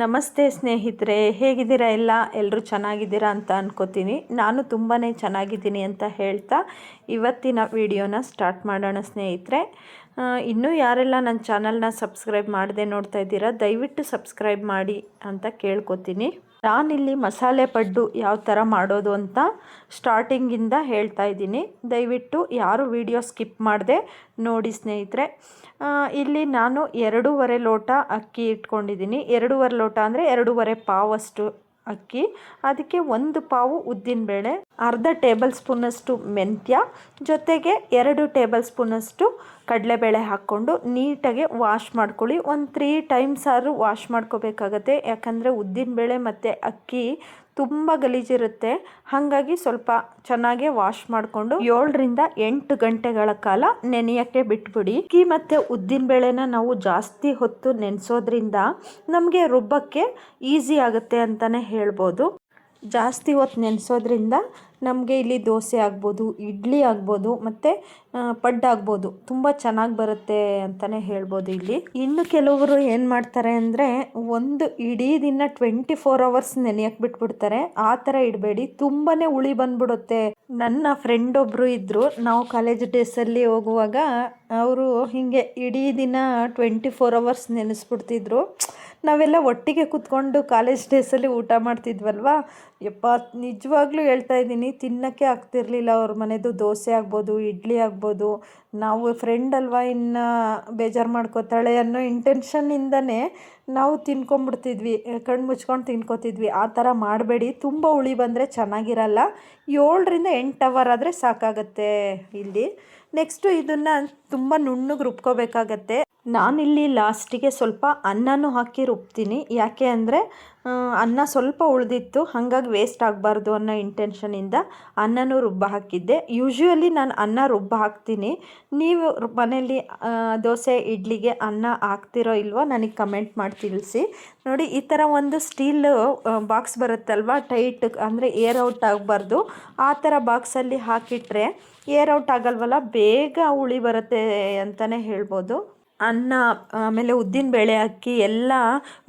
ನಮಸ್ತೆ ಸ್ನೇಹಿತರೆ, ಹೇಗಿದ್ದೀರಾ ಎಲ್ಲ? ಎಲ್ಲರೂ ಚೆನ್ನಾಗಿದ್ದೀರಾ ಅಂತ ಅನ್ಕೋತೀನಿ. ನಾನು ತುಂಬಾ ಚೆನ್ನಾಗಿದ್ದೀನಿ ಅಂತ ಹೇಳ್ತಾ ಇವತ್ತಿನ ವಿಡಿಯೋನ ಸ್ಟಾರ್ಟ್ ಮಾಡೋಣ ಸ್ನೇಹಿತರೆ. ಇನ್ನೂ ಯಾರೆಲ್ಲ ನನ್ನ ಚಾನಲ್ನ ಸಬ್ಸ್ಕ್ರೈಬ್ ಮಾಡದೆ ನೋಡ್ತಾ ಇದ್ದೀರಾ, ದಯವಿಟ್ಟು ಸಬ್ಸ್ಕ್ರೈಬ್ ಮಾಡಿ ಅಂತ ಕೇಳ್ಕೊತೀನಿ. ನಾನಿಲ್ಲಿ ಮಸಾಲೆ ಪಡ್ಡು ಯಾವ ಥರ ಮಾಡೋದು ಅಂತ ಸ್ಟಾರ್ಟಿಂಗಿಂದ ಹೇಳ್ತಾ ಇದ್ದೀನಿ. ದಯವಿಟ್ಟು ಯಾರು ವಿಡಿಯೋ ಸ್ಕಿಪ್ ಮಾಡದೆ ನೋಡಿ ಸ್ನೇಹಿತರೆ. ಇಲ್ಲಿ ನಾನು ಎರಡೂವರೆ ಲೋಟ ಅಕ್ಕಿ ಇಟ್ಕೊಂಡಿದ್ದೀನಿ. ಎರಡೂವರೆ ಲೋಟ ಅಂದರೆ ಎರಡೂವರೆ ಪಾವಷ್ಟು. ಅಕ್ಕಿ, ಅದಕ್ಕೆ ಒಂದು ಪಾವು ಉದ್ದಿನಬೇಳೆ, ಅರ್ಧ ಟೇಬಲ್ ಸ್ಪೂನಷ್ಟು ಮೆಂತ್ಯ, ಜೊತೆಗೆ ಎರಡು ಟೇಬಲ್ ಸ್ಪೂನಷ್ಟು ಕಡಲೆಬೇಳೆ ಹಾಕ್ಕೊಂಡು ನೀಟಾಗಿ ವಾಶ್ ಮಾಡ್ಕೊಳ್ಳಿ. ಒಂದು ತ್ರೀ ಟೈಮ್ಸ್ ಆದ್ರೂ ವಾಶ್ ಮಾಡ್ಕೋಬೇಕಾಗತ್ತೆ. ಯಾಕಂದರೆ ಉದ್ದಿನಬೇಳೆ ಮತ್ತು ಅಕ್ಕಿ ತುಂಬ ಗಲೀಜಿರುತ್ತೆ. ಹಾಗಾಗಿ ಸ್ವಲ್ಪ ಚೆನ್ನಾಗಿ ವಾಶ್ ಮಾಡಿಕೊಂಡು ಏಳರಿಂದ ಎಂಟು ಗಂಟೆಗಳ ಕಾಲ ನೆನೆಯೋಕ್ಕೆ ಬಿಟ್ಬಿಡಿ. ಅಕ್ಕಿ ಮತ್ತು ಉದ್ದಿನಬೇಳೆನ ನಾವು ಜಾಸ್ತಿ ಹೊತ್ತು ನೆನೆಸೋದ್ರಿಂದ ನಮಗೆ ರುಬ್ಬಕ್ಕೆ ಈಸಿ ಆಗುತ್ತೆ ಅಂತಲೇ ಹೇಳ್ಬೋದು. ಜಾಸ್ತಿ ಹೊತ್ತು ನೆನೆಸೋದ್ರಿಂದ ನಮಗೆ ಇಲ್ಲಿ ದೋಸೆ ಆಗ್ಬೋದು, ಇಡ್ಲಿ ಆಗ್ಬೋದು, ಮತ್ತು ಪಡ್ಡು ಆಗ್ಬೋದು. ತುಂಬ ಚೆನ್ನಾಗಿ ಬರುತ್ತೆ ಅಂತಲೇ ಹೇಳ್ಬೋದು ಇಲ್ಲಿ. ಇನ್ನು ಕೆಲವರು ಏನು ಮಾಡ್ತಾರೆ ಅಂದರೆ ಒಂದು ಇಡೀ ದಿನ ಟ್ವೆಂಟಿ ಫೋರ್ ಅವರ್ಸ್ ನೆನೆಯಕ್ಕೆ ಬಿಟ್ಬಿಡ್ತಾರೆ. ಆ ಥರ ಇಡಬೇಡಿ. ತುಂಬಾ ಉಳಿ ಬಂದ್ಬಿಡುತ್ತೆ. ನನ್ನ ಫ್ರೆಂಡ್ ಒಬ್ಬರು ಇದ್ದರು ನಾವು ಕಾಲೇಜ್ ಡೇಸಲ್ಲಿ ಹೋಗುವಾಗ, ಅವರು ಹೀಗೆ ಇಡೀ ದಿನ ಟ್ವೆಂಟಿ ಫೋರ್ ಅವರ್ಸ್ ನೆನೆಸ್ಬಿಡ್ತಿದ್ರು. ನಾವೆಲ್ಲ ಒಟ್ಟಿಗೆ ಕೂತ್ಕೊಂಡು ಕಾಲೇಜ್ ಡೇಸಲ್ಲಿ ಊಟ ಮಾಡ್ತಿದ್ವಲ್ವಾ? ಯಪ್ಪ, ನಿಜವಾಗ್ಲೂ ಹೇಳ್ತಾ ಇದ್ದೀನಿ, ತಿನ್ನೋಕ್ಕೆ ಆಗ್ತಿರ್ಲಿಲ್ಲ ಅವ್ರ ಮನೆದು. ದೋಸೆ ಆಗ್ಬೋದು, ಇಡ್ಲಿ ಆಗ್ಬೋದು. ನಾವು ಫ್ರೆಂಡ್ ಅಲ್ವಾ ಇನ್ನು ಬೇಜಾರು ಮಾಡ್ಕೋತಾಳೆ ಅನ್ನೋ ಇಂಟೆನ್ಷನ್ನಿಂದನೇ ನಾವು ತಿನ್ಕೊಂಬಿಡ್ತಿದ್ವಿ ಕಣ್ಣು ಮುಚ್ಕೊಂಡು ತಿನ್ಕೋತಿದ್ವಿ. ಆ ಥರ ಮಾಡಬೇಡಿ, ತುಂಬ ಹುಳಿ ಬಂದರೆ ಚೆನ್ನಾಗಿರಲ್ಲ. ಏಳರಿಂದ ಎಂಟು ಅವರ್ ಆದರೆ ಸಾಕಾಗತ್ತೆ ಇಲ್ಲಿ. ನೆಕ್ಸ್ಟು ಇದನ್ನು ತುಂಬ ನುಣ್ಣಗೆ ರುಬ್ಕೋಬೇಕಾಗತ್ತೆ. ನಾನಿಲ್ಲಿ ಲಾಸ್ಟಿಗೆ ಸ್ವಲ್ಪ ಅನ್ನನೂ ಹಾಕಿ ರುಬ್ತೀನಿ. ಯಾಕೆ ಅಂದರೆ ಅನ್ನ ಸ್ವಲ್ಪ ಉಳಿದಿತ್ತು. ಹಾಗಾಗಿ ವೇಸ್ಟ್ ಆಗಬಾರ್ದು ಅನ್ನೋ ಇಂಟೆನ್ಷನಿಂದ ಅನ್ನನೂ ರುಬ್ಬ ಹಾಕಿದ್ದೆ. ಯೂಶ್ವಲಿ ನಾನು ಅನ್ನ ರುಬ್ಬ ಹಾಕ್ತೀನಿ. ನೀವು ಮನೆಯಲ್ಲಿ ದೋಸೆ, ಇಡ್ಲಿಗೆ ಅನ್ನ ಹಾಕ್ತಿರೋ ಇಲ್ವೋ ನನಗೆ ಕಮೆಂಟ್ ಮಾಡಿ ತಿಳಿಸಿ. ನೋಡಿ, ಈ ಥರ ಒಂದು ಸ್ಟೀಲ್ ಬಾಕ್ಸ್ ಬರುತ್ತಲ್ವ? ಟೈಟ್ ಅಂದರೆ ಏರ್ ಔಟ್ ಆಗಬಾರ್ದು. ಆ ಥರ ಬಾಕ್ಸಲ್ಲಿ ಹಾಕಿಟ್ರೆ ಏರ್ ಔಟ್ ಆಗಲ್ವಲ್ಲ? ಬೇಗ ಉಳಿ ಬರುತ್ತೆ ಅಂತಲೇ ಹೇಳ್ಬೋದು. ಅನ್ನ, ಆಮೇಲೆ ಉದ್ದಿನ ಬೇಳೆ ಅಕ್ಕಿ ಎಲ್ಲ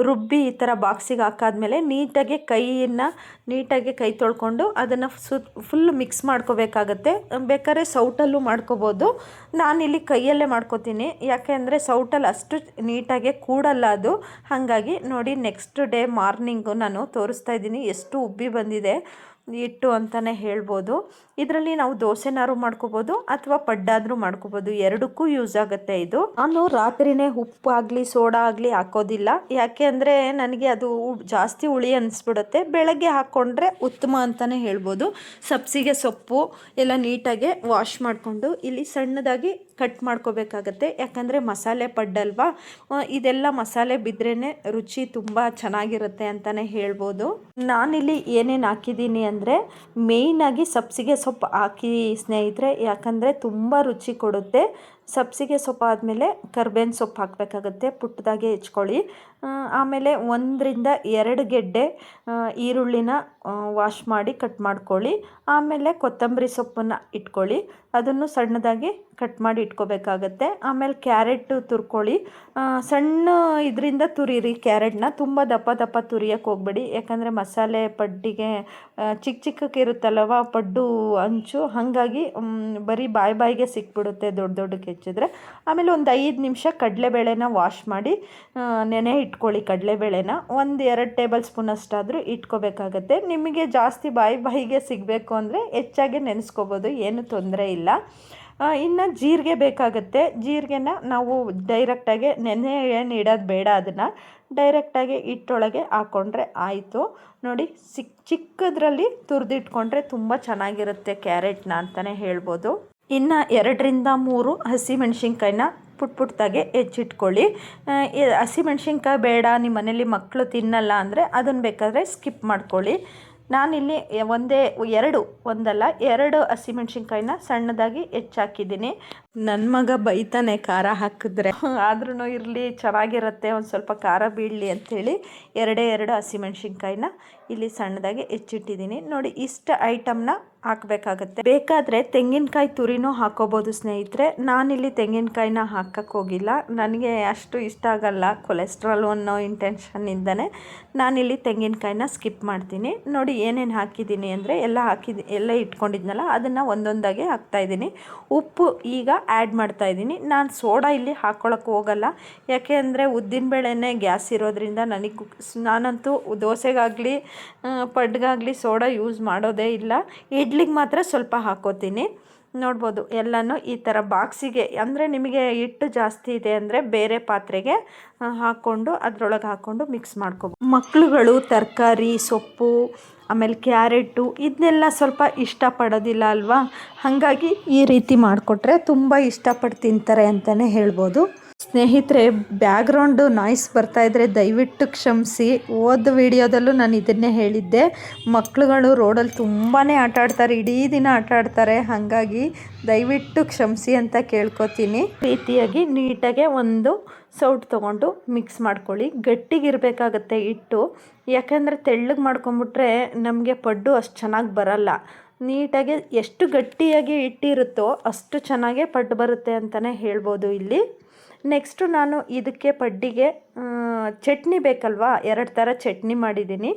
ರುಬ್ಬಿ ಈ ಥರ ಬಾಕ್ಸಿಗೆ ಹಾಕಾದ್ಮೇಲೆ ನೀಟಾಗಿ ಕೈಯನ್ನು ನೀಟಾಗಿ ಕೈ ತೊಳ್ಕೊಂಡು ಅದನ್ನು ಸು ಫುಲ್ ಮಿಕ್ಸ್ ಮಾಡ್ಕೋಬೇಕಾಗತ್ತೆ. ಬೇಕಾದ್ರೆ ಸೌಟಲ್ಲೂ ಮಾಡ್ಕೋಬೋದು. ನಾನಿಲ್ಲಿ ಕೈಯಲ್ಲೇ ಮಾಡ್ಕೋತೀನಿ. ಯಾಕೆ ಅಂದರೆ ಸೌಟಲ್ಲಿ ಅಷ್ಟು ನೀಟಾಗಿ ಕೂಡಲ್ಲ ಅದು. ಹಾಗಾಗಿ ನೋಡಿ ನೆಕ್ಸ್ಟ್ ಡೇ ಮಾರ್ನಿಂಗು ನಾನು ತೋರಿಸ್ತಾ ಇದ್ದೀನಿ. ಎಷ್ಟು ಉಬ್ಬಿ ಬಂದಿದೆ. ಹಿಟ್ಟು ಅಂತಲೇ ಹೇಳ್ಬೋದು. ಇದರಲ್ಲಿ ನಾವು ದೋಸೆನಾರು ಮಾಡ್ಕೋಬೋದು ಅಥವಾ ಪಡ್ಡಾದರೂ ಮಾಡ್ಕೋಬೋದು. ಎರಡಕ್ಕೂ ಯೂಸ್ ಆಗುತ್ತೆ ಇದು. ನಾನು ರಾತ್ರಿನೇ ಉಪ್ಪು ಆಗಲಿ, ಸೋಡಾ ಆಗಲಿ ಹಾಕೋದಿಲ್ಲ. ಯಾಕೆ ಅಂದರೆ ನನಗೆ ಅದು ಜಾಸ್ತಿ ಹುಳಿ ಅನಿಸ್ಬಿಡುತ್ತೆ. ಬೆಳಗ್ಗೆ ಹಾಕ್ಕೊಂಡ್ರೆ ಉತ್ತಮ ಅಂತಲೇ ಹೇಳ್ಬೋದು. ಸಬ್ಸಿಗೆ ಸೊಪ್ಪು ಎಲ್ಲ ನೀಟಾಗಿ ವಾಶ್ ಮಾಡಿಕೊಂಡು ಇಲ್ಲಿ ಸಣ್ಣದಾಗಿ ಕಟ್ ಮಾಡ್ಕೋಬೇಕಾಗತ್ತೆ. ಯಾಕಂದರೆ ಮಸಾಲೆ ಪಡ್ಡಲ್ವಾ ಇದೆಲ್ಲ ಮಸಾಲೆ ಬಿದ್ರೇ ರುಚಿ ತುಂಬ ಚೆನ್ನಾಗಿರುತ್ತೆ ಅಂತಲೇ ಹೇಳ್ಬೋದು. ನಾನಿಲ್ಲಿ ಏನೇನು ಹಾಕಿದ್ದೀನಿ ಅಂದರೆ ಮೇಯ್ನಾಗಿ ಸಬ್ಸಿಗೆ ಸೊಪ್ಪು ಹಾಕಿ ಸ್ನೇಹಿತರೆ ಯಾಕಂದರೆ ತುಂಬ ರುಚಿ ಕೊಡುತ್ತೆ. ಸಬ್ಸಿಗೆ ಸೊಪ್ಪು ಆದಮೇಲೆ ಕರ್ಬೇವಿನ ಸೊಪ್ಪು ಹಾಕಬೇಕಾಗತ್ತೆ. ಪುಟ್ಟದಾಗೆ ಹೆಚ್ಕೊಳ್ಳಿ. ಆಮೇಲೆ ಒಂದರಿಂದ ಎರಡು ಗೆಡ್ಡೆ ಈರುಳ್ಳಿನ ವಾಶ್ ಮಾಡಿ ಕಟ್ ಮಾಡ್ಕೊಳ್ಳಿ. ಆಮೇಲೆ ಕೊತ್ತಂಬರಿ ಸೊಪ್ಪನ್ನು ಇಟ್ಕೊಳ್ಳಿ. ಅದನ್ನು ಸಣ್ಣದಾಗಿ ಕಟ್ ಮಾಡಿ ಇಟ್ಕೋಬೇಕಾಗತ್ತೆ. ಆಮೇಲೆ ಕ್ಯಾರೆಟ್ ತುರ್ಕೊಳ್ಳಿ. ಸಣ್ಣ ಇದರಿಂದ ತುರಿರಿ ಕ್ಯಾರೆಟ್ನ. ತುಂಬ ದಪ್ಪ ದಪ್ಪ ತುರಿಯೋಕ್ಕೆ ಹೋಗ್ಬೇಡಿ. ಯಾಕಂದರೆ ಮಸಾಲೆ ಪಡ್ಡಿಗೆ ಚಿಕ್ಕ ಚಿಕ್ಕಕ್ಕೆ ಇರುತ್ತಲ್ಲವ ಪಡ್ಡು ಅಂಚು, ಹಾಗಾಗಿ ಬರೀ ಬಾಯಿ ಬಾಯಿಗೆ ಸಿಕ್ಬಿಡುತ್ತೆ ದೊಡ್ಡ ದೊಡ್ಡಕ್ಕೆ ಹೆಚ್ಚಿದ್ರೆ ಆಮೇಲೆ ಒಂದು ಐದು ನಿಮಿಷ ಕಡಲೆಬೇಳೆನ ವಾಶ್ ಮಾಡಿ ನೆನೆ ಇಟ್ಕೊಳ್ಳಿ ಕಡಲೆಬೇಳೆನ. ಒಂದು ಎರಡು ಟೇಬಲ್ ಸ್ಪೂನ್ ಅಷ್ಟಾದರೂ ಇಟ್ಕೋಬೇಕಾಗತ್ತೆ. ನಿಮಗೆ ಜಾಸ್ತಿ ಬಾಯಿ ಬಾಯಿಗೆ ಸಿಗಬೇಕು ಅಂದರೆ ಹೆಚ್ಚಾಗಿ ನೆನೆಸ್ಕೋಬೋದು, ಏನು ತೊಂದರೆ ಇಲ್ಲ. ಇನ್ನು ಜೀರಿಗೆ ಬೇಕಾಗುತ್ತೆ. ಜೀರಿಗೆನ ನಾವು ಡೈರೆಕ್ಟಾಗಿ ನೆನೆ ಏನು ಇಡೋದು ಬೇಡ ಅದನ್ನು. ಡೈರೆಕ್ಟಾಗಿ ಹಿಟ್ಟೊಳಗೆ ಹಾಕ್ಕೊಂಡ್ರೆ ಆಯಿತು. ನೋಡಿ, ಸಿಕ್ ಚಿಕ್ಕದ್ರಲ್ಲಿ ತುರಿದಿಟ್ಕೊಂಡ್ರೆ ತುಂಬ ಚೆನ್ನಾಗಿರುತ್ತೆ ಕ್ಯಾರೆಟ್ನ ಅಂತಲೇ ಹೇಳ್ಬೋದು. ಇನ್ನು ಎರಡರಿಂದ ಮೂರು ಹಸಿಮೆಣ್ಸಿನ್ಕಾಯಿನ ಪುಟ್ ಪುಟ್ಟದಾಗೆ ಹೆಚ್ಚಿಟ್ಕೊಳ್ಳಿ. ಹಸಿಮೆಣ್ಸಿನ್ಕಾಯಿ ಬೇಡ ನಿಮ್ಮ ಮನೇಲಿ ಮಕ್ಕಳು ತಿನ್ನಲ್ಲ ಅಂದರೆ ಅದನ್ನು ಬೇಕಾದರೆ ಸ್ಕಿಪ್ ಮಾಡ್ಕೊಳ್ಳಿ. ನಾನಿಲ್ಲಿ ಒಂದೇ ಎರಡು ಒಂದಲ್ಲ ಎರಡು ಹಸಿಮೆಣ್ಸಿನ್ಕಾಯಿನ ಸಣ್ಣದಾಗಿ ಹೆಚ್ಚಾಕಿದ್ದೀನಿ. ನನ್ನ ಮಗ ಬೈತಾನೆ ಖಾರ ಹಾಕಿದ್ರೆ. ಆದ್ರೂ ಇರಲಿ ಚೆನ್ನಾಗಿರುತ್ತೆ ಒಂದು ಸ್ವಲ್ಪ ಖಾರ ಬೀಳಲಿ ಅಂಥೇಳಿ ಎರಡೇ ಎರಡು ಹಸಿಮೆಣ್ಸಿನ್ಕಾಯಿನ ಇಲ್ಲಿ ಸಣ್ಣದಾಗಿ ಹೆಚ್ಚಿಟ್ಟಿದ್ದೀನಿ. ನೋಡಿ ಇಷ್ಟು ಐಟಮ್ನ ಹಾಕಬೇಕಾಗತ್ತೆ. ಬೇಕಾದರೆ ತೆಂಗಿನಕಾಯಿ ತುರಿನೂ ಹಾಕೋಬೋದು ಸ್ನೇಹಿತರೆ. ನಾನಿಲ್ಲಿ ತೆಂಗಿನಕಾಯಿನ ಹಾಕಕ್ಕೆ ಹೋಗಿಲ್ಲ. ನನಗೆ ಅಷ್ಟು ಇಷ್ಟ ಆಗಲ್ಲ ಕೊಲೆಸ್ಟ್ರಾಲ್ ಅನ್ನೋ ಇಂಟೆನ್ಷನ್ನಿಂದನೇ ನಾನಿಲ್ಲಿ ತೆಂಗಿನಕಾಯಿನ ಸ್ಕಿಪ್ ಮಾಡ್ತೀನಿ. ನೋಡಿ ಏನೇನು ಹಾಕಿದ್ದೀನಿ ಅಂದರೆ ಎಲ್ಲ ಹಾಕಿದ, ಎಲ್ಲ ಇಟ್ಕೊಂಡಿದ್ನಲ್ಲ, ಅದನ್ನು ಒಂದೊಂದಾಗೆ ಹಾಕ್ತಾಯಿದ್ದೀನಿ ಉಪ್ಪು ಈಗ ಆ್ಯಡ್ ಮಾಡ್ತಾಯಿದ್ದೀನಿ ನಾನು ಸೋಡಾ ಇಲ್ಲಿ ಹಾಕ್ಕೊಳಕ್ಕೆ ಹೋಗಲ್ಲ. ಯಾಕೆ ಅಂದರೆ ಉದ್ದಿನಬೇಳೆನೇ ಗ್ಯಾಸ್ ಇರೋದ್ರಿಂದ ನನಗೆ ನಾನಂತೂ ದೋಸೆಗಾಗಲಿ ಪಡ್ಗಾಗಲಿ ಸೋಡಾ ಯೂಸ್ ಮಾಡೋದೇ ಇಲ್ಲ. ಇಡ್ಲಿಗೆ ಮಾತ್ರ ಸ್ವಲ್ಪ ಹಾಕೋತೀನಿ. ನೋಡ್ಬೋದು, ಎಲ್ಲನೂ ಈ ಥರ ಬಾಕ್ಸಿಗೆ, ಅಂದರೆ ನಿಮಗೆ ಹಿಟ್ಟು ಜಾಸ್ತಿ ಇದೆ ಅಂದರೆ ಬೇರೆ ಪಾತ್ರೆಗೆ ಹಾಕ್ಕೊಂಡು ಅದರೊಳಗೆ ಹಾಕ್ಕೊಂಡು ಮಿಕ್ಸ್ ಮಾಡ್ಕೊಬೋದು ಮಕ್ಕಳುಗಳು ತರಕಾರಿ, ಸೊಪ್ಪು, ಆಮೇಲೆ ಕ್ಯಾರೆಟು ಇದನ್ನೆಲ್ಲ ಸ್ವಲ್ಪ ಇಷ್ಟಪಡೋದಿಲ್ಲ ಅಲ್ವಾ? ಹಾಗಾಗಿ ಈ ರೀತಿ ಮಾಡಿಕೊಟ್ರೆ ತುಂಬ ಇಷ್ಟಪಟ್ಟು ತಿಂತಾರೆ ಅಂತಲೇ ಹೇಳ್ಬೋದು. ಸ್ನೇಹಿತರೆ ಬ್ಯಾಗ್ರೌಂಡು ನಾಯ್ಸ್ ಬರ್ತಾ ಇದ್ದರೆ ದಯವಿಟ್ಟು ಕ್ಷಮಿಸಿ. ಓದ್ ವಿಡಿಯೋದಲ್ಲೂ ನಾನು ಇದನ್ನೇ ಹೇಳಿದ್ದೆ. ಮಕ್ಕಳುಗಳು ರೋಡಲ್ಲಿ ತುಂಬಾ ಆಟ ಆಡ್ತಾರೆ, ಇಡೀ ದಿನ ಆಟ ಆಡ್ತಾರೆ. ಹಾಗಾಗಿ ದಯವಿಟ್ಟು ಕ್ಷಮಿಸಿ ಅಂತ ಕೇಳ್ಕೊತೀನಿ. ರೀತಿಯಾಗಿ ನೀಟಾಗೆ ಒಂದು ಸೌಟ್ ತೊಗೊಂಡು ಮಿಕ್ಸ್ ಮಾಡ್ಕೊಳ್ಳಿ. ಗಟ್ಟಿಗಿರಬೇಕಾಗತ್ತೆ ಹಿಟ್ಟು. ಯಾಕಂದರೆ ತೆಳ್ಳಗೆ ಮಾಡ್ಕೊಂಬಿಟ್ರೆ ನಮಗೆ ಪಡ್ಡು ಅಷ್ಟು ಚೆನ್ನಾಗಿ ಬರಲ್ಲ. ನೀಟಾಗಿ ಎಷ್ಟು ಗಟ್ಟಿಯಾಗಿ ಹಿಟ್ಟಿರುತ್ತೋ ಅಷ್ಟು ಚೆನ್ನಾಗೇ ಪಡ್ಡು ಬರುತ್ತೆ ಅಂತಲೇ ಹೇಳ್ಬೋದು ಇಲ್ಲಿ. ನೆಕ್ಸ್ಟು ನಾನು ಇದಕ್ಕೆ ಪಡ್ಡಿಗೆ ಚಟ್ನಿ ಬೇಕಲ್ವಾ? ಎರಡು ಥರ ಚಟ್ನಿ ಮಾಡಿದ್ದೀನಿ.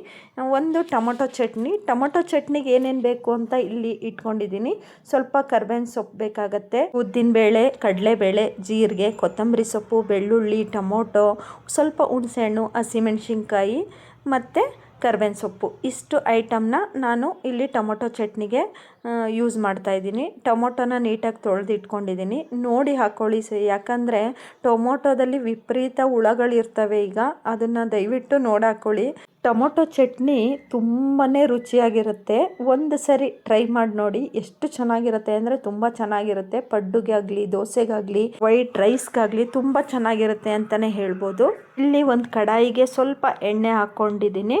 ಒಂದು ಟೊಮೊಟೊ ಚಟ್ನಿ. ಟೊಮೊಟೊ ಚಟ್ನಿಗೆ ಏನೇನು ಬೇಕು ಅಂತ ಇಲ್ಲಿ ಇಟ್ಕೊಂಡಿದ್ದೀನಿ. ಸ್ವಲ್ಪ ಕರ್ಬೇವಿನ ಸೊಪ್ಪು ಬೇಕಾಗತ್ತೆ. ಉದ್ದಿನಬೇಳೆ ಕಡಲೆಬೇಳೆ, ಜೀರಿಗೆ, ಕೊತ್ತಂಬರಿ ಸೊಪ್ಪು, ಬೆಳ್ಳುಳ್ಳಿ, ಟೊಮೊಟೊ, ಸ್ವಲ್ಪ ಹುಣಸೆಹಣ್ಣು, ಹಸಿಮೆಣ್ಸಿನ್ಕಾಯಿ, ಮತ್ತು ಕರ್ಬೇವಿನ ಸೊಪ್ಪು. ಇಷ್ಟು ಐಟಮ್ನ ನಾನು ಇಲ್ಲಿ ಟೊಮೊಟೊ ಚಟ್ನಿಗೆ ಯೂಸ್ ಮಾಡ್ತಾಯಿದ್ದೀನಿ ಟೊಮೊಟೊನ ನೀಟಾಗಿ ತೊಳೆದು ಇಟ್ಕೊಂಡಿದ್ದೀನಿ. ನೋಡಿ ಹಾಕ್ಕೊಳ್ಳಿ ಸ, ಯಾಕಂದರೆ ಟೊಮೊಟೊದಲ್ಲಿ ವಿಪರೀತ ಹುಳಗಳಿರ್ತವೆ ಈಗ. ಅದನ್ನು ದಯವಿಟ್ಟು ನೋಡಿ ಹಾಕ್ಕೊಳ್ಳಿ ಟೊಮೊಟೊ ಚಟ್ನಿ ತುಂಬಾ ರುಚಿಯಾಗಿರುತ್ತೆ. ಒಂದು ಸರಿ ಟ್ರೈ ಮಾಡಿ ನೋಡಿ ಎಷ್ಟು ಚೆನ್ನಾಗಿರುತ್ತೆ ಅಂದರೆ ತುಂಬ ಚೆನ್ನಾಗಿರುತ್ತೆ. ಪಡ್ಡುಗೆ ಆಗಲಿ, ದೋಸೆಗಾಗಲಿ, ವೈಟ್ ರೈಸ್ಗಾಗಲಿ ತುಂಬ ಚೆನ್ನಾಗಿರುತ್ತೆ ಅಂತಲೇ ಹೇಳ್ಬೋದು. ಇಲ್ಲಿ ಒಂದು ಕಡಾಯಿಗೆ ಸ್ವಲ್ಪ ಎಣ್ಣೆ ಹಾಕ್ಕೊಂಡಿದ್ದೀನಿ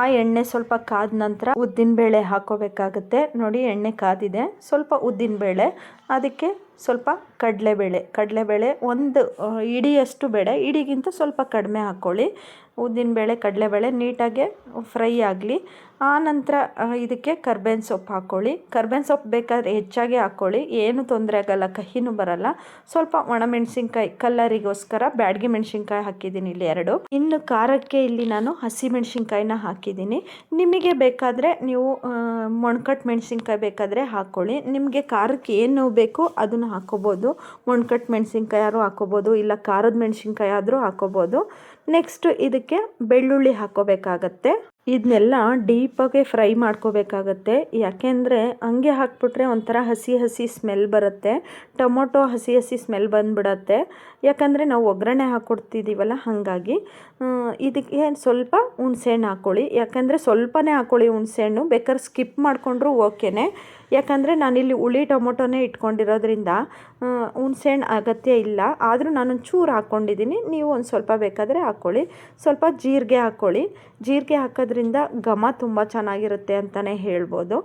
ಆ ಎಣ್ಣೆ ಸ್ವಲ್ಪ ಕಾದ ನಂತರ ಉದ್ದಿನಬೇಳೆ ಹಾಕೋಬೇಕಾಗುತ್ತೆ. ನೋಡಿ ಎಣ್ಣೆ ಕಾದಿದೆ. ಸ್ವಲ್ಪ ಉದ್ದಿನಬೇಳೆ ಅದಕ್ಕೆ ಸ್ವಲ್ಪ ಕಡಲೆಬೇಳೆ. ಕಡಲೆಬೇಳೆ ಒಂದು, ಇಡಿಯಷ್ಟು ಬೇಡ, ಇಡಿಗಿಂತ ಸ್ವಲ್ಪ ಕಡಿಮೆ ಹಾಕ್ಕೊಳ್ಳಿ ಉದ್ದಿನಬೇಳೆ ಕಡಲೆಬೇಳೆ ನೀಟಾಗಿ ಫ್ರೈ ಆಗಲಿ. ಆನಂತರ ನಂತರ ಇದಕ್ಕೆ ಕರ್ಬೇವಿನ ಸೊಪ್ಪು ಹಾಕ್ಕೊಳ್ಳಿ. ಕರ್ಬೇವಿನ ಸೊಪ್ಪು ಬೇಕಾದ್ರೆ ಹೆಚ್ಚಾಗಿ ಹಾಕ್ಕೊಳ್ಳಿ. ಏನು ತೊಂದರೆ ಆಗಲ್ಲ, ಕಹಿನೂ ಬರಲ್ಲ. ಸ್ವಲ್ಪ ಒಣಮೆಣಸಿನ್ಕಾಯಿ, ಕಲ್ಲರಿಗೋಸ್ಕರ ಬ್ಯಾಡಗಿ ಮೆಣಸಿನ್ಕಾಯಿ ಹಾಕಿದ್ದೀನಿ ಇಲ್ಲಿ ಎರಡು. ಇನ್ನು ಖಾರಕ್ಕೆ ಇಲ್ಲಿ ನಾನು ಹಸಿ ಮೆಣಸಿನ್ಕಾಯಿನ ಹಾಕಿದ್ದೀನಿ. ನಿಮಗೆ ಬೇಕಾದರೆ ನೀವು ಮೊಣ್ಕಟ್ಟು ಮೆಣಸಿನ್ಕಾಯಿ ಬೇಕಾದರೆ ಹಾಕ್ಕೊಳ್ಳಿ. ನಿಮಗೆ ಖಾರಕ್ಕೆ ಏನು ಬೇಕು ಅದನ್ನು ಹಾಕೋಬೋದು ಮೊಣ್ಕಟ್ಟು ಮೆಣಸಿನ್ಕಾಯಿ ಆದ್ರೂ ಹಾಕೋಬೋದು ಇಲ್ಲ ಖಾರದ ಮೆಣಸಿನ್ಕಾಯಿ ಆದರೂ ಹಾಕೋಬೋದು ನೆಕ್ಸ್ಟ್ ಇದಕ್ಕೆ ಬೆಳ್ಳುಳ್ಳಿ ಹಾಕೋಬೇಕಾಗತ್ತೆ. ಇದನ್ನೆಲ್ಲ ಡೀಪಾಗಿ ಫ್ರೈ ಮಾಡ್ಕೋಬೇಕಾಗತ್ತೆ. ಯಾಕೆಂದರೆ ಹಂಗೆ ಹಾಕ್ಬಿಟ್ರೆ ಒಂಥರ ಹಸಿ ಹಸಿ ಸ್ಮೆಲ್ ಬರುತ್ತೆ. ಟೊಮೊಟೊ ಹಸಿ ಹಸಿ ಸ್ಮೆಲ್ ಬಂದುಬಿಡತ್ತೆ. ಯಾಕಂದರೆ ನಾವು ಒಗ್ಗರಣೆ ಹಾಕ್ಕೊಡ್ತಿದ್ದೀವಲ್ಲ ಹಾಗಾಗಿ ಇದಕ್ಕೆ ಸ್ವಲ್ಪ ಹುಣ್ಸೆಹಣ್ಣು ಹಾಕ್ಕೊಳ್ಳಿ ಯಾಕಂದರೆ ಸ್ವಲ್ಪನೇ ಹಾಕ್ಕೊಳ್ಳಿ ಹುಣ್ಸೆಹಣ್ಣು. ಬೇಕಾದ್ರೆ ಸ್ಕಿಪ್ ಮಾಡಿಕೊಂಡ್ರು ಓಕೆನೇ. ಯಾಕಂದರೆ ನಾನಿಲ್ಲಿ ಹುಳಿ ಟೊಮೊಟೊನೇ ಇಟ್ಕೊಂಡಿರೋದ್ರಿಂದ ಹುಣ್ಸೆಹಣ್ಣು ಅಗತ್ಯ ಇಲ್ಲ. ಆದರೂ ನಾನು ಚೂರು ಹಾಕ್ಕೊಂಡಿದ್ದೀನಿ ನೀವು ಒಂದು ಸ್ವಲ್ಪ ಬೇಕಾದರೆ ಹಾಕ್ಕೊಳ್ಳಿ ಸ್ವಲ್ಪ ಜೀರಿಗೆ ಹಾಕ್ಕೊಳ್ಳಿ ಜೀರಿಗೆ ಹಾಕೋದ್ರಿಂದ ಘಮ ತುಂಬ ಚೆನ್ನಾಗಿರುತ್ತೆ ಅಂತಲೇ ಹೇಳ್ಬೋದು.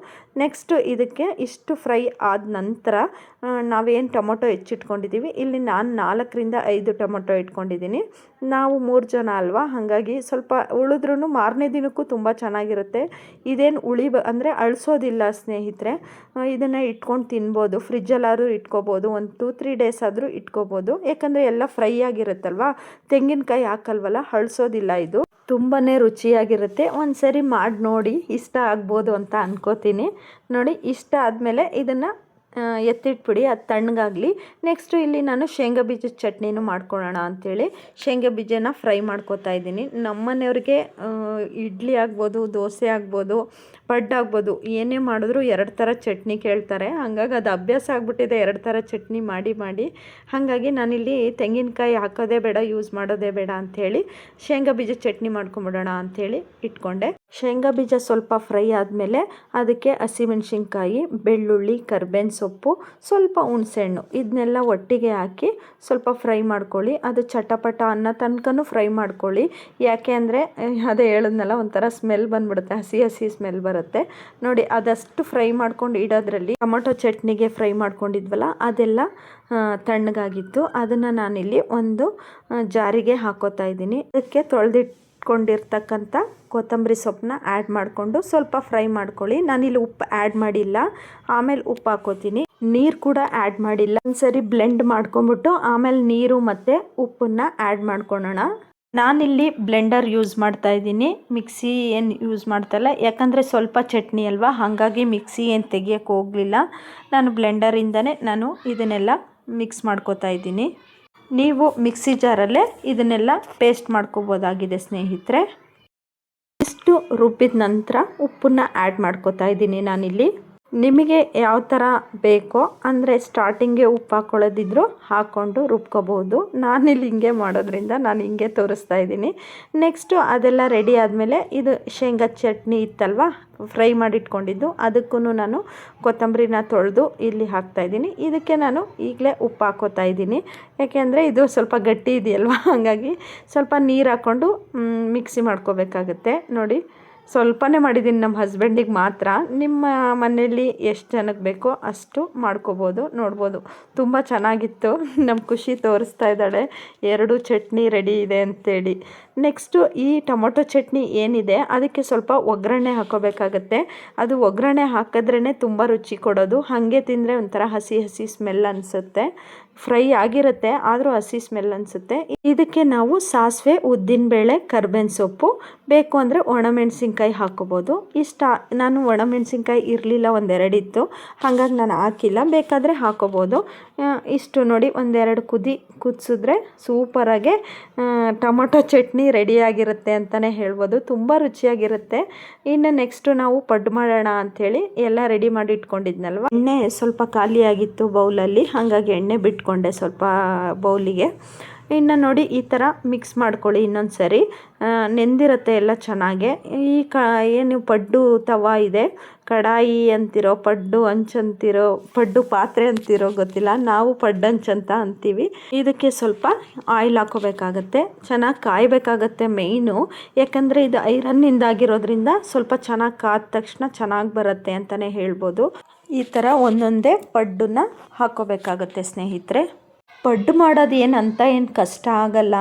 ನೆಕ್ಸ್ಟ್ ಇದಕ್ಕೆ ಇಷ್ಟು ಫ್ರೈ ಆದ ನಂತರ ನಾವೇನು ಟೊಮೊಟೊ ಹೆಚ್ಚಿಟ್ಕೊಂಡಿದ್ದೀವಿ ಇಲ್ಲಿ ನಾನು ನಾಲ್ಕರಿಂದ ಐದು ಟೊಮೊಟೊ ಇಟ್ಕೊಂಡಿದ್ದೀನಿ ನಾವು ಮೂರು ಜನ ಅಲ್ವಾ? ಹಾಗಾಗಿ ಸ್ವಲ್ಪ ಉಳಿದ್ರೂ ಮಾರನೇ ದಿನಕ್ಕೂ ತುಂಬ ಚೆನ್ನಾಗಿರುತ್ತೆ. ಇದೇನು ಉಳಿ ಅಂದರೆ ಅಳಿಸೋದಿಲ್ಲ ಸ್ನೇಹಿತರೆ. ಇದನ್ನು ಇಟ್ಕೊಂಡು ತಿನ್ಬೋದು. ಫ್ರಿಜ್ಜಲ್ಲಾದ್ರೂ ಇಟ್ಕೋಬೋದು. ಒಂದು ಟೂ ತ್ರೀ ಡೇಸ್ ಆದರೂ ಇಟ್ಕೋಬೋದು. ಯಾಕಂದರೆ ಎಲ್ಲ ಫ್ರೈ ಆಗಿರುತ್ತಲ್ವಾ? ತೆಂಗಿನಕಾಯಿ ಹಾಕಲ್ವಲ್ಲ? ಹಳಸೋದಿಲ್ಲ ಇದು. ತುಂಬಾ ರುಚಿಯಾಗಿರುತ್ತೆ. ಒಂದು ಸರಿ ಮಾಡಿ ನೋಡಿ, ಇಷ್ಟ ಆಗ್ಬೋದು ಅಂತ ಅನ್ಕೋತೀನಿ. ನೋಡಿ, ಇಷ್ಟ ಆದಮೇಲೆ ಇದನ್ನು ಎತ್ತಿಟ್ಬಿಡಿ. ಅದು ತಣ್ಣಗಾಗಲಿ. ನೆಕ್ಸ್ಟು ಇಲ್ಲಿ ನಾನು ಶೇಂಗಾ ಬೀಜದ ಚಟ್ನಿನೂ ಮಾಡ್ಕೊಳ್ಳೋಣ ಅಂಥೇಳಿ ಶೇಂಗಾ ಬೀಜನ ಫ್ರೈ ಮಾಡ್ಕೊತಾ ಇದ್ದೀನಿ. ನಮ್ಮನೆಯವ್ರಿಗೆ ಇಡ್ಲಿ ಆಗ್ಬೋದು, ದೋಸೆ ಆಗ್ಬೋದು ಪಡ್ಡು ಆಗ್ಬೋದು. ಏನೇ ಮಾಡಿದ್ರು ಎರಡು ಥರ ಚಟ್ನಿ ಕೇಳ್ತಾರೆ. ಹಾಗಾಗಿ ಅದು ಅಭ್ಯಾಸ ಆಗಿಬಿಟ್ಟಿದೆ. ಎರಡು ಥರ ಚಟ್ನಿ ಮಾಡಿ ಮಾಡಿ. ಹಾಗಾಗಿ ನಾನಿಲ್ಲಿ ತೆಂಗಿನಕಾಯಿ ಹಾಕೋದೇ ಬೇಡ, ಯೂಸ್ ಮಾಡೋದೇ ಬೇಡ ಅಂಥೇಳಿ ಶೇಂಗಾ ಬೀಜ ಚಟ್ನಿ ಮಾಡ್ಕೊಂಬಿಡೋಣ ಅಂಥೇಳಿ ಇಟ್ಕೊಂಡೆ. ಶೇಂಗಾ ಬೀಜ ಸ್ವಲ್ಪ ಫ್ರೈ ಆದಮೇಲೆ ಅದಕ್ಕೆ ಹಸಿಮೆಣ್ಸಿನ್ಕಾಯಿ, ಬೆಳ್ಳುಳ್ಳಿ, ಕರ್ಬೇವಿನ ಸೊಪ್ಪು, ಸ್ವಲ್ಪ ಹುಣಸೆಹಣ್ಣು ಇದನ್ನೆಲ್ಲ ಒಟ್ಟಿಗೆ ಹಾಕಿ ಸ್ವಲ್ಪ ಫ್ರೈ ಮಾಡ್ಕೊಳ್ಳಿ. ಅದು ಚಟಪಟ ಅನ್ನ ತನಕನೂ ಫ್ರೈ ಮಾಡ್ಕೊಳ್ಳಿ. ಯಾಕೆ ಅಂದರೆ, ಅದೇ ಹೇಳಿದ್ನಲ್ಲ, ಒಂಥರ ಸ್ಮೆಲ್ ಬಂದ್ಬಿಡುತ್ತೆ. ಹಸಿ ಹಸಿ ಸ್ಮೆಲ್ ಬರುತ್ತೆ. ನೋಡಿ, ಅದಷ್ಟು ಫ್ರೈ ಮಾಡ್ಕೊಂಡು ಇಡೋದ್ರಲ್ಲಿ ಟೊಮೊಟೊ ಚಟ್ನಿಗೆ ಫ್ರೈ ಮಾಡ್ಕೊಂಡಿದ್ವಲ್ಲ, ಅದೆಲ್ಲ ತಣ್ಣಗಾಗಿತ್ತು. ಅದನ್ನು ನಾನಿಲ್ಲಿ ಒಂದು ಜಾರಿಗೆ ಹಾಕೋತಾ ಇದ್ದೀನಿ. ಅದಕ್ಕೆ ತೊಳೆದಿಟ್ಕೊಂಡಿರ್ತಕ್ಕಂಥ ಕೊತ್ತಂಬರಿ ಸೊಪ್ಪನ್ನ ಆ್ಯಡ್ ಮಾಡಿಕೊಂಡು ಸ್ವಲ್ಪ ಫ್ರೈ ಮಾಡ್ಕೊಳ್ಳಿ. ನಾನಿಲ್ಲಿ ಉಪ್ಪು ಆ್ಯಡ್ ಮಾಡಿಲ್ಲ. ಆಮೇಲೆ ಉಪ್ಪು ಹಾಕೋತೀನಿ. ನೀರು ಕೂಡ ಆ್ಯಡ್ ಮಾಡಿಲ್ಲ. ಒಂದ್ಸರಿ ಬ್ಲೆಂಡ್ ಮಾಡ್ಕೊಂಬಿಟ್ಟು ಆಮೇಲೆ ನೀರು ಮತ್ತು ಉಪ್ಪನ್ನು ಆ್ಯಡ್ ಮಾಡ್ಕೊಳ್ಳೋಣ ನಾನಿಲ್ಲಿ ಬ್ಲೆಂಡರ್ ಯೂಸ್ ಮಾಡ್ತಾ ಇದ್ದೀನಿ. ಮಿಕ್ಸಿ ಏನು ಯೂಸ್ ಮಾಡ್ತಾಯಿಲ್ಲ ಯಾಕಂದರೆ ಸ್ವಲ್ಪ ಚಟ್ನಿ ಅಲ್ವಾ, ಹಾಗಾಗಿ ಮಿಕ್ಸಿ ಏನು ತೆಗಿಯೋಕ್ಕೆ ಹೋಗಲಿಲ್ಲ. ನಾನು ಬ್ಲೆಂಡರಿಂದನೇ ನಾನು ಇದನ್ನೆಲ್ಲ ಮಿಕ್ಸ್ ಮಾಡ್ಕೋತಾ ಇದ್ದೀನಿ. ನೀವು ಮಿಕ್ಸಿ ಜಾರಲ್ಲೇ ಇದನ್ನೆಲ್ಲ ಪೇಸ್ಟ್ ಮಾಡ್ಕೋಬೋದಾಗಿದೆ, ಸ್ನೇಹಿತರೆ. ಇಷ್ಟು ರುಬ್ಬಿದ ನಂತರ ಉಪ್ಪನ್ನ ಆ್ಯಡ್ ಮಾಡ್ಕೋತಾ ಇದ್ದೀನಿ ನಾನಿಲ್ಲಿ. ನಿಮಗೆ ಯಾವ ಥರ ಬೇಕೋ ಅಂದರೆ ಸ್ಟಾರ್ಟಿಂಗೆ ಉಪ್ಪು ಹಾಕ್ಕೊಳ್ಳೋದಿದ್ರು ಹಾಕ್ಕೊಂಡು ರುಬ್ಕೋಬೋದು. ನಾನಿಲ್ಲಿ ಹಿಂಗೆ ಮಾಡೋದ್ರಿಂದ ನಾನು ಹಿಂಗೆ ತೋರಿಸ್ತಾ ಇದ್ದೀನಿ. ನೆಕ್ಸ್ಟು ಅದೆಲ್ಲ ರೆಡಿ ಆದಮೇಲೆ ಇದು ಶೇಂಗಾ ಚಟ್ನಿ ಇತ್ತಲ್ವ? ಫ್ರೈ ಮಾಡಿಟ್ಕೊಂಡಿದ್ದು. ಅದಕ್ಕೂ ನಾನು ಕೊತ್ತಂಬರಿನ ತೊಳೆದು ಇಲ್ಲಿ ಹಾಕ್ತಾಯಿದ್ದೀನಿ ಇದಕ್ಕೆ ನಾನು ಈಗಲೇ ಉಪ್ಪು ಹಾಕೋತಾ ಇದ್ದೀನಿ. ಯಾಕೆಂದರೆ ಇದು ಸ್ವಲ್ಪ ಗಟ್ಟಿ ಇದೆಯಲ್ವ? ಹಾಗಾಗಿ ಸ್ವಲ್ಪ ನೀರು ಹಾಕ್ಕೊಂಡು ಮಿಕ್ಸಿ ಮಾಡ್ಕೋಬೇಕಾಗತ್ತೆ. ನೋಡಿ. ಸ್ವಲ್ಪನೇ ಮಾಡಿದ್ದೀನಿ ನಮ್ಮ ಹಸ್ಬೆಂಡಿಗೆ ಮಾತ್ರ. ನಿಮ್ಮ ಮನೆಯಲ್ಲಿ ಎಷ್ಟು ಜನಕ್ಕೆ ಬೇಕೋ ಅಷ್ಟು ಮಾಡ್ಕೋಬೋದು, ನೋಡ್ಬೋದು. ತುಂಬ ಚೆನ್ನಾಗಿತ್ತು. ನಮ್ಮ ಖುಷಿ ತೋರಿಸ್ತಾ ಇದ್ದಾಳೆ. ಎರಡು ಚಟ್ನಿ ರೆಡಿ ಇದೆ ಅಂತೇಳಿ. ನೆಕ್ಸ್ಟು ಈ ಟೊಮೊಟೊ ಚಟ್ನಿ ಏನಿದೆ, ಅದಕ್ಕೆ ಸ್ವಲ್ಪ ಒಗ್ಗರಣೆ ಹಾಕೋಬೇಕಾಗತ್ತೆ. ಅದು ಒಗ್ಗರಣೆ ಹಾಕಿದ್ರೇ ತುಂಬ ರುಚಿ ಕೊಡೋದು. ಹಾಗೆ ತಿಂದರೆ ಒಂಥರ ಹಸಿ ಹಸಿ ಸ್ಮೆಲ್ ಅನಿಸುತ್ತೆ. ಫ್ರೈ ಆಗಿರುತ್ತೆ, ಆದರೂ ಹಸಿ ಸ್ಮೆಲ್ ಅನಿಸುತ್ತೆ. ಇದಕ್ಕೆ ನಾವು ಸಾಸಿವೆ ಉದ್ದಿನಬೇಳೆ ಕರ್ಬೇವಿನ ಸೊಪ್ಪು ಬೇಕು ಅಂದರೆ ಒಣಮೆಣಸಿನ್ಕಾಯಿ ಹಾಕೋಬೋದು ಇಷ್ಟ, ನಾನು ಒಣಮೆಣಸಿನ್ಕಾಯಿ ಇರಲಿಲ್ಲ, ಒಂದೆರಡಿತ್ತು. ಹಾಗಾಗಿ ನಾನು ಹಾಕಿಲ್ಲ, ಬೇಕಾದರೆ ಹಾಕೋಬೋದು ಇಷ್ಟು ನೋಡಿ, ಒಂದೆರಡು ಕುದಿ, ಕುದಿಸಿದ್ರೆ ಸೂಪರಾಗೆ ಟೊಮೊಟೊ ಚಟ್ನಿ ರೆಡಿಯಾಗಿರುತ್ತೆ ಅಂತಲೇ ಹೇಳ್ಬೋದು. ತುಂಬ ರುಚಿಯಾಗಿರುತ್ತೆ. ಇನ್ನು ನೆಕ್ಸ್ಟು ನಾವು ಪಡ್ಡು ಮಾಡೋಣ ಅಂಥೇಳಿ, ಎಲ್ಲ ರೆಡಿ ಮಾಡಿ ಇಟ್ಕೊಂಡಿದ್ನಲ್ವ? ಎಣ್ಣೆ ಸ್ವಲ್ಪ ಖಾಲಿಯಾಗಿತ್ತು ಬೌಲಲ್ಲಿ ಹಾಗಾಗಿ ಎಣ್ಣೆ ಬಿಟ್ಕೊಂಡೆ ಸ್ವಲ್ಪ ಬೌಲಿಗೆ. ಇನ್ನು ನೋಡಿ ಈ ಥರ ಮಿಕ್ಸ್ ಮಾಡ್ಕೊಳ್ಳಿ ಇನ್ನೊಂದು ಸರಿ. ನೆಂದಿರುತ್ತೆ ಎಲ್ಲ ಚೆನ್ನಾಗೆ. ಈ ಕ, ಏನು ಪಡ್ಡು ತವ ಇದೆ. ಕಡಾಯಿ ಅಂತಿರೋ, ಪಡ್ಡು ಅಂಚಂತಿರೋ ಪಡ್ಡು ಪಾತ್ರೆ ಅಂತಿರೋ ಗೊತ್ತಿಲ್ಲ. ನಾವು ಪಡ್ಡಂಚಂತ ಅಂತ ಅಂತೀವಿ. ಇದಕ್ಕೆ ಸ್ವಲ್ಪ ಆಯಿಲ್ ಹಾಕೋಬೇಕಾಗತ್ತೆ. ಚೆನ್ನಾಗಿ ಕಾಯಬೇಕಾಗತ್ತೆ ಮೇಯ್ನು ಯಾಕಂದರೆ ಇದು ಐರನ್ನಿಂದಾಗಿರೋದ್ರಿಂದ ಸ್ವಲ್ಪ ಚೆನ್ನಾಗಿ ಕಾದ ತಕ್ಷಣ ಚೆನ್ನಾಗಿ ಬರುತ್ತೆ ಅಂತಲೇ ಹೇಳ್ಬೋದು. ಈ ಥರ ಒಂದೊಂದೇ ಪಡ್ಡನ್ನ ಹಾಕೋಬೇಕಾಗತ್ತೆ ಸ್ನೇಹಿತರೆ. ಪಡ್ಡು ಮಾಡೋದು ಏನಂತ ಏನು ಕಷ್ಟ ಆಗಲ್ಲ.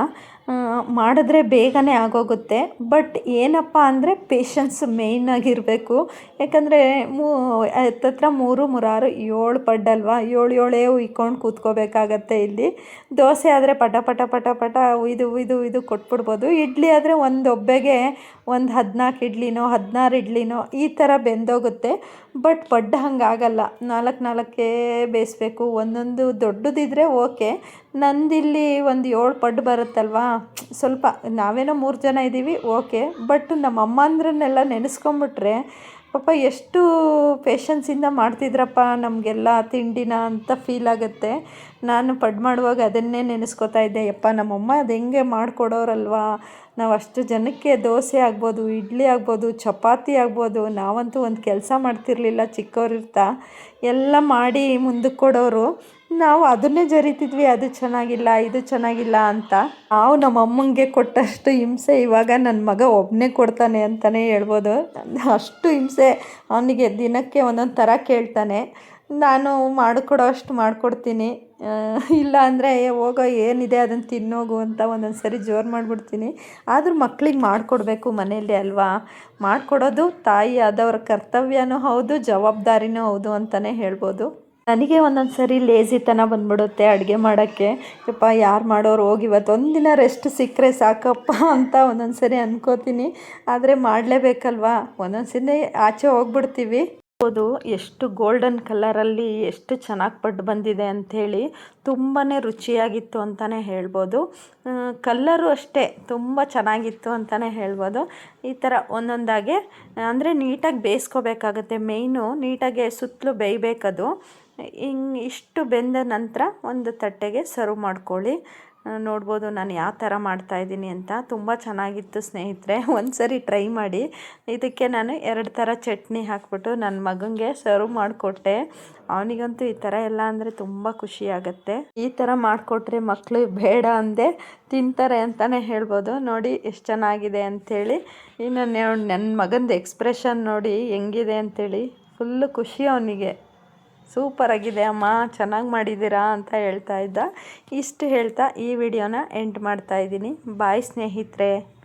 ಮಾಡಿದ್ರೆ ಬೇಗನೆ ಆಗೋಗುತ್ತೆ. ಬಟ್ ಏನಪ್ಪ ಅಂದರೆ ಪೇಷನ್ಸ್ ಮೇಯ್ನಾಗಿರಬೇಕು ಯಾಕಂದರೆ ಮೂ ಹತ್ತತ್ರ ಮೂರು, ಮೂರಾರು, ಏಳು ಪಡ್ಡಲ್ವಾ? ಏಳು, ಏಳೇ ಉಯ್ಕೊಂಡು ಕೂತ್ಕೋಬೇಕಾಗತ್ತೆ ಇಲ್ಲಿ. ದೋಸೆ ಆದರೆ ಪಟ ಪಟ ಪಟ ಪಟ ಇದು ಇದು ಇದು ಕೊಟ್ಬಿಡ್ಬೋದು. ಇಡ್ಲಿ ಆದರೆ ಒಂದು ಒಬ್ಬೆಗೆ ಒಂದು ಹದಿನಾಲ್ಕು ಇಡ್ಲಿನೋ, ಹದಿನಾರು ಇಡ್ಲಿನೋ ಈ ಥರ ಬೆಂದೋಗುತ್ತೆ. ಬಟ್ ಪಡ್ಡು ಹಂಗಾಗಲ್ಲ. ನಾಲ್ಕು ನಾಲ್ಕೇ ಬೇಯಿಸ್ಬೇಕು. ಒಂದೊಂದು ದೊಡ್ಡದಿದ್ರೆ ಓಕೆ. ನಂದಿಲ್ಲಿ ಒಂದು ಏಳು ಪಡ್ಡು ಬರುತ್ತಲ್ವಾ? ಸ್ವಲ್ಪ ನಾವೇನೋ ಮೂರು ಜನ ಇದ್ದೀವಿ ಓಕೆ. ಬಟ್ ನಮ್ಮ ಅಮ್ಮಂದ್ರನ್ನೆಲ್ಲ ನೆನೆಸ್ಕೊಂಬಿಟ್ರೆ ಪಾಪ ಎಷ್ಟು ಪೇಷನ್ಸಿಂದ ಮಾಡ್ತಿದ್ರಪ್ಪ ನಮಗೆಲ್ಲ ತಿಂಡಿನ ಅಂತ ಫೀಲ್ ಆಗುತ್ತೆ. ನಾನು ಪಡ್ ಮಾಡುವಾಗ ಅದನ್ನೇ ನೆನೆಸ್ಕೋತಾ ಇದ್ದೆ, ಯಪ್ಪ, ನಮ್ಮಮ್ಮ ಅದು ಹೆಂಗೆ ಮಾಡಿಕೊಡೋರಲ್ವಾ? ನಾವು ಅಷ್ಟು ಜನಕ್ಕೆ ದೋಸೆ ಆಗ್ಬೋದು, ಇಡ್ಲಿ ಆಗ್ಬೋದು, ಚಪಾತಿ ಆಗ್ಬೋದು, ನಾವಂತೂ ಒಂದು ಕೆಲಸ ಮಾಡ್ತಿರ್ಲಿಲ್ಲ ಚಿಕ್ಕವರಿರ್ತಾ ಎಲ್ಲ ಮಾಡಿ ಮುಂದಕ್ಕೆ ಕೊಡೋರು. ನಾವು ಅದನ್ನೇ ಜರಿತಿದ್ವಿ, ಅದು ಚೆನ್ನಾಗಿಲ್ಲ, ಇದು ಚೆನ್ನಾಗಿಲ್ಲ ಅಂತ. ನಾವು ನಮ್ಮ ಅಮ್ಮಂಗೆ ಕೊಟ್ಟಷ್ಟು ಹಿಂಸೆ ಇವಾಗ ನನ್ನ ಮಗ ಒಬ್ಬನೇ ಕೊಡ್ತಾನೆ ಅಂತಲೇ ಹೇಳ್ಬೋದು. ಅಷ್ಟು ಹಿಂಸೆ ಅವನಿಗೆ ದಿನಕ್ಕೆ ಒಂದೊಂದು ಥರ ಕೇಳ್ತಾನೆ. ನಾನು ಮಾಡಿಕೊಡೋ ಅಷ್ಟು ಮಾಡಿಕೊಡ್ತೀನಿ. ಇಲ್ಲ ಅಂದರೆ ಹೋಗೋ, ಏನಿದೆ ಅದನ್ನು ತಿನ್ನೋಗು ಅಂತ ಒಂದೊಂದು ಸರಿ ಜೋರು ಮಾಡಿಬಿಡ್ತೀನಿ. ಆದರೂ ಮಕ್ಳಿಗೆ ಮಾಡಿಕೊಡ್ಬೇಕು ಮನೆಯಲ್ಲಿ ಅಲ್ವಾ? ಮಾಡಿಕೊಡೋದು ತಾಯಿ ಆದವರ ಕರ್ತವ್ಯನೂ ಹೌದು, ಜವಾಬ್ದಾರಿನೂ ಹೌದು ಅಂತಲೇ ಹೇಳ್ಬೋದು. ನನಗೆ ಒಂದೊಂದು ಸರಿ ಲೇಜಿತನ ಬಂದ್ಬಿಡುತ್ತೆ ಅಡುಗೆ ಮಾಡೋಕ್ಕೆ. ಯಪ್ಪ, ಯಾರು ಮಾಡೋರು ಹೋಗಿ ಇವತ್ತು ಒಂದಿನ ರೆಸ್ಟ್ ಸಿಕ್ಕರೆ ಸಾಕಪ್ಪ ಅಂತ ಒಂದೊಂದು ಸರಿ ಅನ್ಕೋತೀನಿ. ಆದರೆ ಮಾಡಲೇಬೇಕಲ್ವಾ? ಒಂದೊಂದು ಸರಿ ಆಚೆ ಹೋಗ್ಬಿಡ್ತೀವಿ. ಹೌದು, ಎಷ್ಟು ಗೋಲ್ಡನ್ ಕಲರಲ್ಲಿ ಎಷ್ಟು ಚೆನ್ನಾಗಿ ಪಟ್ಟು ಬಂದಿದೆ ಅಂಥೇಳಿ ತುಂಬಾ ರುಚಿಯಾಗಿತ್ತು ಅಂತಲೇ ಹೇಳ್ಬೋದು. ಕಲ್ಲರು ಅಷ್ಟೇ, ತುಂಬ ಚೆನ್ನಾಗಿತ್ತು ಅಂತಲೇ ಹೇಳ್ಬೋದು. ಈ ಥರ ಒಂದೊಂದಾಗೆ, ಅಂದರೆ ನೀಟಾಗಿ ಬೇಯಿಸ್ಕೋಬೇಕಾಗತ್ತೆ. ಮೇಯ್ನು ನೀಟಾಗಿ ಸುತ್ತಲೂ ಬೇಯಬೇಕದು. ಹಿಂಗೆ ಇಷ್ಟು ಬೆಂದ ನಂತರ ಒಂದು ತಟ್ಟೆಗೆ ಸರ್ವ್ ಮಾಡ್ಕೊಳ್ಳಿ. ನೋಡ್ಬೋದು ನಾನು ಯಾವ ಥರ ಮಾಡ್ತಾಯಿದ್ದೀನಿ ಅಂತ. ತುಂಬ ಚೆನ್ನಾಗಿತ್ತು ಸ್ನೇಹಿತರೆ. ಒಂದು ಸರಿ ಟ್ರೈ ಮಾಡಿ. ಇದಕ್ಕೆ ನಾನು ಎರಡು ಥರ ಚಟ್ನಿ ಹಾಕ್ಬಿಟ್ಟು ನನ್ನ ಮಗನಿಗೆ ಸರ್ವ್ ಮಾಡಿಕೊಟ್ಟೆ. ಅವನಿಗಂತೂ ಈ ಥರ ಎಲ್ಲ ಅಂದರೆ ತುಂಬ ಖುಷಿಯಾಗತ್ತೆ ಈ ಥರ ಮಾಡಿಕೊಟ್ರೆ ಮಕ್ಕಳು ಬೇಡ ಅಂದೆ ತಿಂತಾರೆ ಅಂತಲೇ ಹೇಳ್ಬೋದು. ನೋಡಿ ಎಷ್ಟು ಚೆನ್ನಾಗಿದೆ ಅಂಥೇಳಿ. ಇನ್ನು ನನ್ನ ಮಗಂದು ಎಕ್ಸ್ಪ್ರೆಷನ್ ನೋಡಿ ಹೆಂಗಿದೆ ಅಂಥೇಳಿ. ಫುಲ್ಲು ಖುಷಿ ಅವನಿಗೆ. ಸೂಪರಾಗಿದೆ ಅಮ್ಮ. ಚೆನ್ನಾಗಿ ಮಾಡಿದ್ದೀರಾ ಅಂತ ಹೇಳ್ತಾ ಇದ್ದ. ಇಷ್ಟು ಹೇಳ್ತಾ ಈ ವಿಡಿಯೋನ ಎಂಡ್ ಮಾಡ್ತಾ ಇದ್ದೀನಿ. ಬಾಯ್ ಸ್ನೇಹಿತರೆ.